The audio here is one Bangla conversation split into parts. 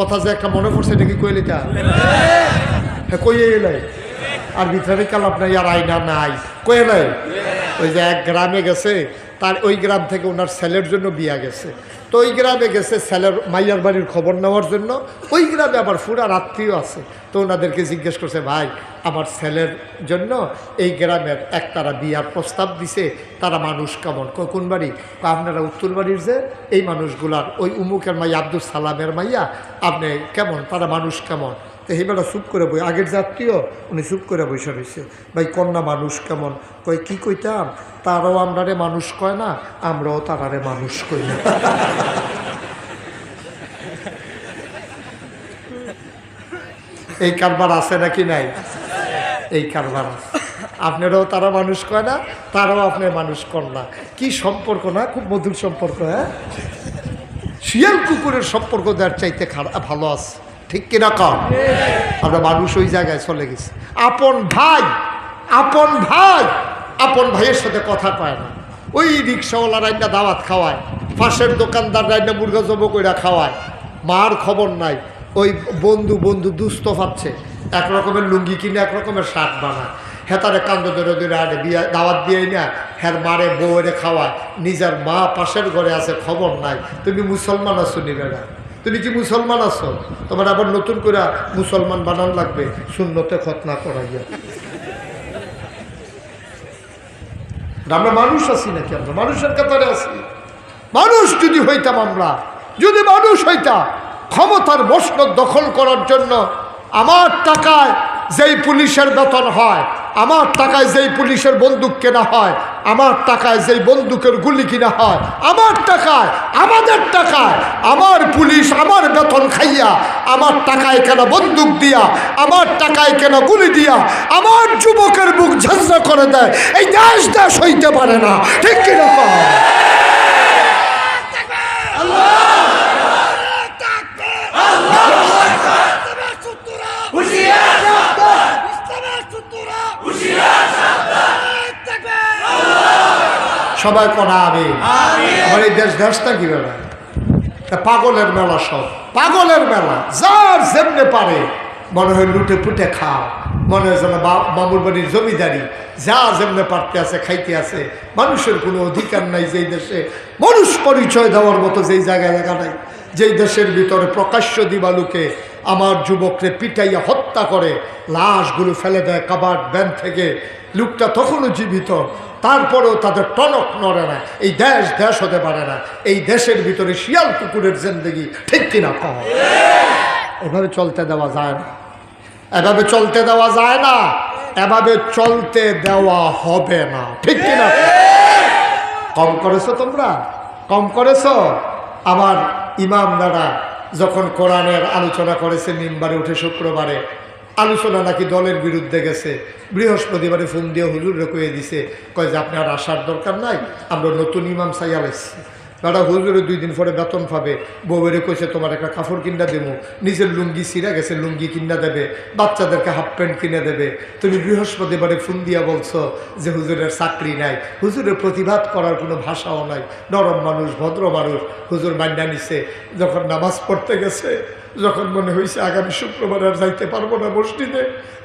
কথা যে একটা মনে পড়ছে এটা কি কইলে তা হ্যাঁ কইয়ে এলাই। আর ভিতরে কালাপ নাই আর আয়না নাই। কয়ে নাই ওই যে এক গ্রামে গেছে, তার ওই গ্রাম থেকে ওনার ছেলের জন্য বিয়া গেছে। তো ওই গ্রামে গেছে ছেলের মাইয়ার বাড়ির খবর নেওয়ার জন্য। ওই গ্রামে আবার ফুরার আত্মীয় আছে। তো ওনাদেরকে জিজ্ঞেস করছে, ভাই, আমার ছেলের জন্য এই গ্রামের এক তারা বিয়ার প্রস্তাব দিছে। তারা মানুষ কেমন? কখন বাড়ি? আপনারা উত্তর বাড়ির যে এই মানুষগুলার, ওই উমুকের মাইয়া, আব্দুল সালামের মাইয়া, আপনি কেমন? তারা মানুষ কেমন? তো হেবেলা চুপ করে বই। আগের যাত্রীও উনি চুপ করে বসে রয়েছে ভাই, কন্যা মানুষ কেমন? কয়, কি কইতাম? তারাও আমরারে মানুষ কয় না, আমরাও তারারে মানুষ কই না। এই কারবার আছে নাকি নাই? এই কারবার আপনারাও তারা মানুষ কয় না, তারাও আপনি মানুষ কর না। কি সম্পর্ক না? খুব মধুর সম্পর্ক হ্যাঁ? শিয়াল কুকুরের সম্পর্ক দেওয়ার চাইতে খারাপ, ভালো আছে। ঠিক কিনা কম আমরা মানুষ ওই জায়গায় চলে গেছি। আপন ভাই আপন ভাই, আপন ভাইয়ের সাথে কথা পায় না। ওই রিক্সাওয়ালা রান্না দাওয়াত খাওয়ায়, পাশের দোকানদার রান্না মুরগা জব কইরা খাওয়ায়। মার খবর নাই, ওই বন্ধু বন্ধু দুস্থ পাচ্ছে এক রকমের লুঙ্গি কিনে এক রকমের শার্ট বানায়। হেতারে কান্দ ধরে ধরে আনে বিয়া দাওয়াত দিয়ে না হ্যার মারে বউরে খাওয়ায়। নিজের মা পাশের ঘরে আছে, খবর নাই। তুমি মুসলমান আছো নিবে না তুমি কি মুসলমান আছো? তোমার আবার নতুন করে মুসলমান বানান লাগবে শূন্যতে খতনা করাইয়া। আমরা মানুষ আছি নাকি আমরা? মানুষের কাতারে আছি। মানুষ যদি হইতাম আমরা, যদি মানুষ হইতাম ক্ষমতার মসনদ দখল করার জন্য আমার টাকায় যেই পুলিশের বেতন হয় আমার টাকায় যেই পুলিশের বন্দুক কেনা হয়, আমার টাকায় যেই বন্দুকের গুলি কিনা হয়, আমার টাকায়, আমাদের টাকায়, আমার পুলিশ আমার বেতন খাইয়া, আমার টাকায় কেন বন্দুক দিয়া, আমার টাকায় কেন গুলি দিয়া, আমার যুবকের বুক ঝাঁঝরা করে দেয়। এই দেশ দেশ হইতে পারে না, ঠিক কীরকম সবাই করা আবে আমার এই দেশ দেশটা কি তা পাগলের মেলা সব। পাগলের মেলা। যার যেমনে পারে মনে হয় লুটে পুটে খাও। মনে হয় যেন মামুর বাড়ির জমিদারি। যা যেমনে পারতে আছে খাইতে আছে। মানুষের কোনো অধিকার নাই যেই দেশে। মানুষ পরিচয় দেওয়ার মতো যেই জায়গায় জায়গা নাই। যেই দেশের ভিতরে প্রকাশ্য দিবালুকে আমার যুবককে পিটাইয়া হত্যা করে, লাশগুলো ফেলে দেয় কাবার ব্যান থেকে। লোকটা তখনও জীবিত, তারপরেও তাদের টনক নড়ে না, এই দেশ দেশ হতে পারে না, এই দেশের ভিতরে শিয়াল কুকুরের জিন্দগি ঠিক কিনা কম? এভাবে চলতে দেওয়া যায় না। এভাবে চলতে দেওয়া যায় না, এভাবে চলতে দেওয়া হবে না, ঠিক কিনা কম? করেছ তোমরা? কম করেছ? ইমাম দাদা যখন কোরআনের আলোচনা করেছে, মিম্বারে উঠে শুক্রবারে আলোচনা নাকি দলের বিরুদ্ধে গেছে? বৃহস্পতিবারে ফোন দিয়ে হুজুরে কয়ে দিছে, কয় যে আপনার আসার দরকার নাই, আমরা নতুন ইমাম সাইয়াল এসছি। দাদা হুজুরে দুই দিন পরে বেতন পাবে, বউয়েরে কইছে, তোমার একটা কাপড় কিনা দেবো। নিজের লুঙ্গি ছিঁড়া গেছে, লুঙ্গি কিনা দেবে, বাচ্চাদেরকে হাফ প্যান্ট কিনে দেবে। তুমি বৃহস্পতিবারে ফোন দিয়া বলছো যে হুজুরের চাকরি নাই। হুজুরের প্রতিবাদ করার কোনো ভাষাও নাই। নরম মানুষ, ভদ্র মানুষ। হুজুর মান্যা নিছে, যখন নামাজ পড়তে গেছে যখন মনে হয়েছে আগামী শুক্রবার আর যাইতে পারব না মসজিদে,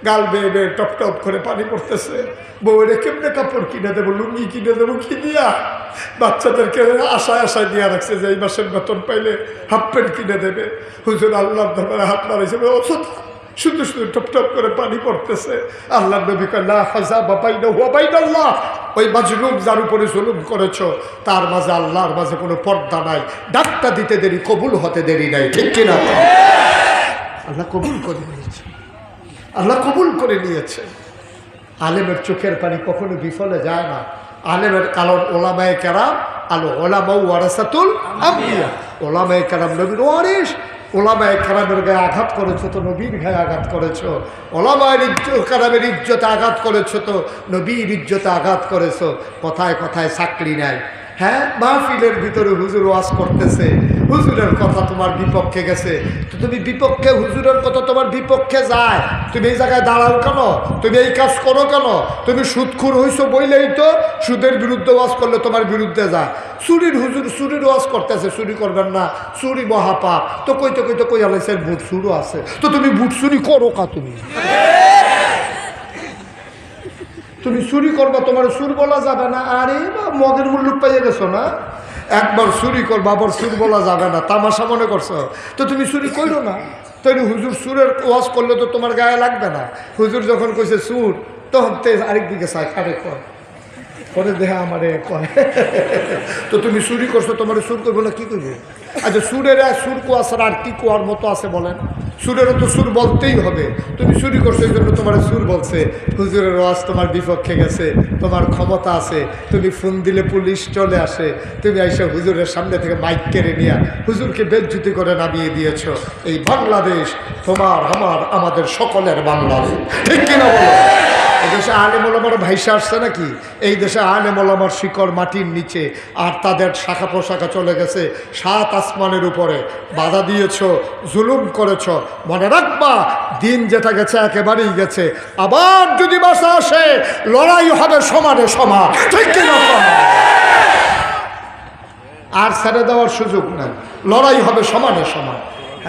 গাল বেয়ে বেয়ে টপ টপ করে পানি পড়তেছে। বউরে কেমনে কাপড় কিনে দেবো, লুঙ্গি কিনে দেবো, কি দিয়া? বাচ্চাদেরকে আশায় আশায় দিয়া রাখছে যে এই মাসের বেতন পাইলে হাফ প্যান্ট কিনে দেবে। হুজুর আল্লাহ ধরে হাত মারাইছে অসুখ শুধু শুধু টপ টপ করে পানি পড়তেছে। আল্লাহ নবী কাল্লা হাজা না আল্লাহ ওই মাজলুম যার উপরে জুলুম করেছ, তার মাঝে আল্লাহর মাঝে কোনো পর্দা নাই। ডাক্তার দিতে দেরি, কবুল হতে দেরি নাই। ঠিক কিনা? আল্লাহ কবুল করে নিয়েছে। আল্লাহ কবুল করে নিয়েছে। আলেমের চোখের পানি কখনো বিফলে যায় না। আলেমের কারণ ওলামায় কেরাম, আলো ওলামাউ ওয়ারাসাতুল আম্বিয়া। ওলামায় কেরাম নবীর ওয়ারিস ওলামায় কেরামের গায়ে আঘাত করেছ তো, নবীর গায়ে আঘাত করেছ? ওলামায়ের ইজ্জত কেরামের ইজ্জতে আঘাত করেছ তো, নবীর ইজ্জতে আঘাত করেছ? কথায় কথায় চাকরি নাই। হ্যাঁ মাহফিলের ভিতরে হুজুর ওয়াজ করতেছে, হুজুরের কথা তোমার বিপক্ষে গেছে। তো তুমি বিপক্ষে, হুজুরের কথা তোমার বিপক্ষে যায়। তুমি এই জায়গায় দাঁড়াও কেন? তুমি এই কাজ করো কেন? তুমি সুদখুর হইছো বইলেই তো সুদের বিরুদ্ধে ওয়াজ করলে তোমার বিরুদ্ধে যায়। চুরির হুজুর চুরির ওয়াজ করতেছে, চুরি করবেন না। চুরি মহাপাপ। তো কইতে কইতে কই আলাইছে বুট চুরও আছে। তো তুমি বুট চুরি করো কা তুমি? তুমি চুরি করবা, তোমার সুর বলা যাবে না। আরে বা মগের মূল্য পাইয়ে গেছো না? একবার চুরি করবা, আবার সুর বলা যাবে না। তামাশা মনে করছ? তো তুমি চুরি করো না। তাই হুজুর সুরের ওয়াজ করলে তো তোমার গায়ে লাগবে না। হুজুর যখন কইছে সুর, তখন তে আরেক দিকে চাই আরে কর দেহা আমারে কয় তো তুমি চুরি করছ, তোমার সুর করব না, কী করবে আচ্ছা সুরের, সুর কুয়া ছাড়া আর কি কুয়ার মতো আছে বলেন? সুরেরও তো সুর বলতেই হবে। তুমি চুরি করছ, এই জন্য তোমার সুর বলছে। হুজুরের ওয়াজ তোমার বিপক্ষে গেছে, তোমার ক্ষমতা আছে। তুমি ফোন দিলে পুলিশ চলে আসে। তুমি এসে হুজুরের সামনে থেকে মাইক কেড়ে নিয়ে হুজুরকে বেজ্জুতি করে নামিয়ে দিয়েছ। এই বাংলাদেশ তোমার, আমার, আমাদের সকলের বাংলাদেশ। ঠিক কিনা বলো? এই দেশে আলে মোলামার ভাইসা আসছে নাকি? এই দেশে আলে মোলামার শিকড় মাটির নিচে আর তাদের শাখা পোশাখা চলে গেছে সাত আসমানের উপরে। বাধা দিয়েছ, জুলুম করেছ, মনে রাখবা, দিন যেটা গেছে একেবারেই গেছে। আবার যদি বাসা আসে, লড়াই হবে সমানে সমান। ঠিক আর ছেড়ে দেওয়ার সুযোগ নাই। লড়াই হবে সমানে সমান।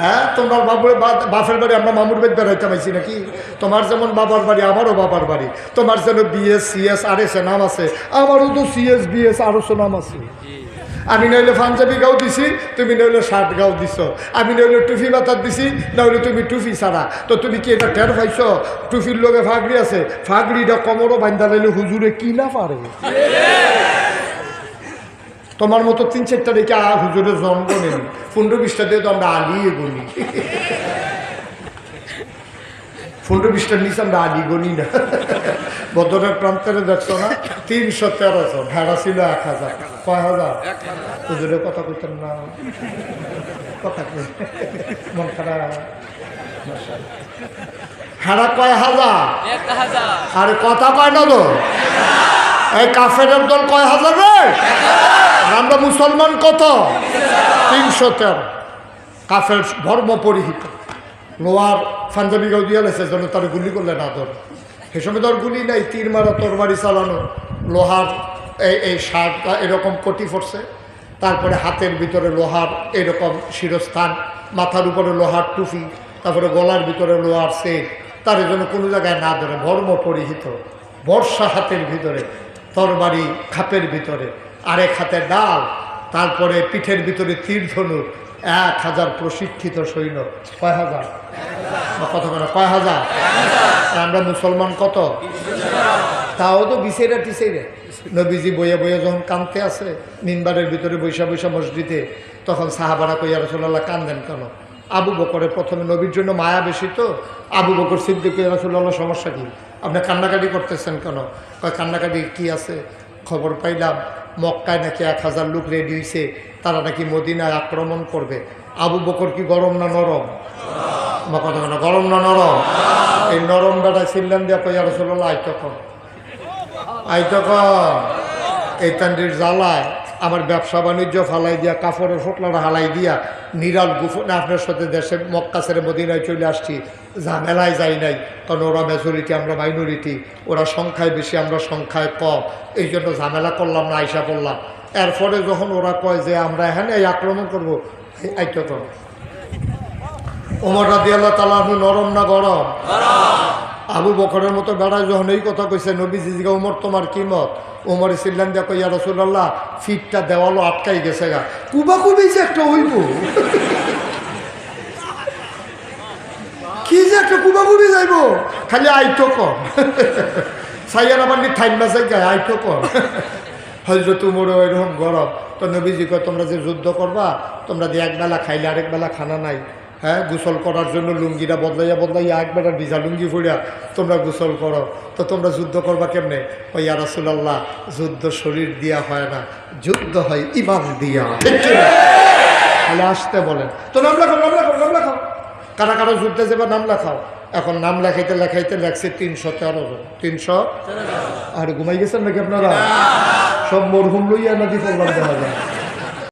হ্যাঁ তোমার বাবুর বাপের বাড়ি আমরা মামুর বেদ বেড়াইতে পাইছি নাকি? তোমার যেমন বাবার বাড়ি, আমারও বাবার বাড়ি। তোমার যেন বিএস সিএস আর এস নাম আছে, আমারও তো সিএস বিএস আরও নাম আছে। আমি নইলে পাঞ্জাবি গাও দিছি, তুমি নইলে শার্ট গাও দিছ। আমি নইলে টুফি মাথার দিছি, নইলে তুমি টুফি ছাড়া। তো তুমি কি এটা টের পাইছ? টুফির লগে ফাগড়ি আছে, ফাগড়িটা কোমরও বান্ধা লাইলে হুজুরে কি না পারে? তোমার মতো তিন চারটা রেখে আ হুজুরের জন্ম নেই। পনেরো বিশটা দিয়ে তো আমরা আলিয়ে গনি। পনেরো বিশটার নিচে আমরা আলি গনি না। বদরের প্রান্তরে দেখছ না? তিনশো তেরোশো ভেড়া ছিল এক হাজার। কয় হাজার? হুজুরের কথা কইতেন না। কথা কই। মন খারাপ। ভেড়া কয় হাজার। আরে কথা কয় না তো। এই কাফের দল কয় হাজার আমরা মুসলমান কত? তিনশো তেরো। কাফের ধর্ম পরিহিত। লোয়ার পাঞ্জাবি গাও দিয়ে লেছে, যেন তার গুলি করলে না ধর। সে সময় তোর গুলি নাই, তীর মারা, তরবারি চালানো, লোহার এই এই শার্টটা এরকম কটি পড়ছে। তারপরে হাতের ভিতরে লোহার এরকম শিরস্থান, মাথার উপরে লোহার টুপি, তারপরে গলার ভিতরে লোহার সেট। তার জন্য কোনো জায়গায় না ধরে, ধর্ম পরিহিত। বর্ষা হাতের ভিতরে। তরবারি খাপের ভিতরে। আরেক হাতে ডাল, তারপরে পিঠের ভিতরে তীর ধনুর এক হাজার প্রশিক্ষিত সৈন্য। কয় হাজার? কত করে কয় হাজার? আমরা মুসলমান কত? তাও তো বিছেরা টিছেরে। নবীজি বইয়ে বইয়ে যখন কানতে আছে মিনবারের ভিতরে বৈশা বৈশা মসজিদে, তখন সাহাবারা কইয়া রসুল্লাহ কান্দেন কেন? আবু বকরের প্রথমে নবীর জন্য মায়া বেশি তো? আবু বকর সিদ্দিক রসুল্লাহ সমস্যা কি? আপনি কান্নাকাটি করতেছেন কেন? কান্নাকাটি কি আছে? খবর পাইলাম মক্কায় নাকি এক হাজার লোক রেডি হয়েছে তারা নাকি মদিনায় আক্রমণ করবে। আবু বকর কি গরম না নরম? কথা বলো, গরম না নরম? এই নরম বেটা ছিলেন দিয়া কইয়া রসুল্লাহ আই তখন এই তান্ডির জ্বালায়। আমার ব্যবসা বাণিজ্য ফালাই দিয়া কাপড়ের ফোটলাটা হালাই দিয়া, নিরাল গুফনে আপনার সাথে দেশে মক্কা ছেড়ে মদিনায় চলে আসছি, ঝামেলায় যাই নাই। কারণ ওরা মেজরিটি আমরা মাইনরিটি ওরা সংখ্যায় বেশি, আমরা সংখ্যায় কম। এই জন্য ঝামেলা করলাম না, আইসা করলাম এরপরে যখন ওরা কয় যে আমরা এখানে এই আক্রমণ করব তখন ওমর রাদি আল্লাহ তালাহু নরম না গরম। আবু বকরের মতো বেড়ায় যখন এই কথা কইছে নবী জিজিগা উমর, তোমার কি মত? উমর সিল্লাম দেখো ইয়া রসুল্লাহ ফিটটা দেওয়ালও আটকাই গেছে গা। কুবা কুবি যে একটা হইব। কি যে একটা কুবা কুবি যাইব। খালি আইতো কম সাইয়ার আমার নি ঠাইন মাসে গায়ে আইতো কম হজরত উমর এরকম গরম। তো নবীজি কয়, তোমরা যে যুদ্ধ করবা, তোমরা যে একবেলা খাইলে আরেক বেলা খানা নাই। হ্যাঁ গোসল করার জন্য লুঙ্গিটা বদলাইয়া বদলাইয়া একবেলা ভিজা লুঙ্গি ফুড়িয়া তোমরা গোসল করো। তো তোমরা যুদ্ধ করবা কেমনে? ওই রাসুলাল্লাহ যুদ্ধ শরীর দিয়া হয় না যুদ্ধ হয় ইমান দিয়া? তাহলে আসতে বলেন। তো নাম লেখাও নাম লেখাও নাম লেখাও। কারা কারও যুদ্ধে যাবে নাম লেখাও। এখন নাম লেখাইতে লেখাইতে লেখছে তিনশো তেরো জন। তিনশো? আর ঘুমাই গেছেন নাকি আপনারা? সব মরহুম লইয়া নাকি প্রোগ্রাম দেখা যায়।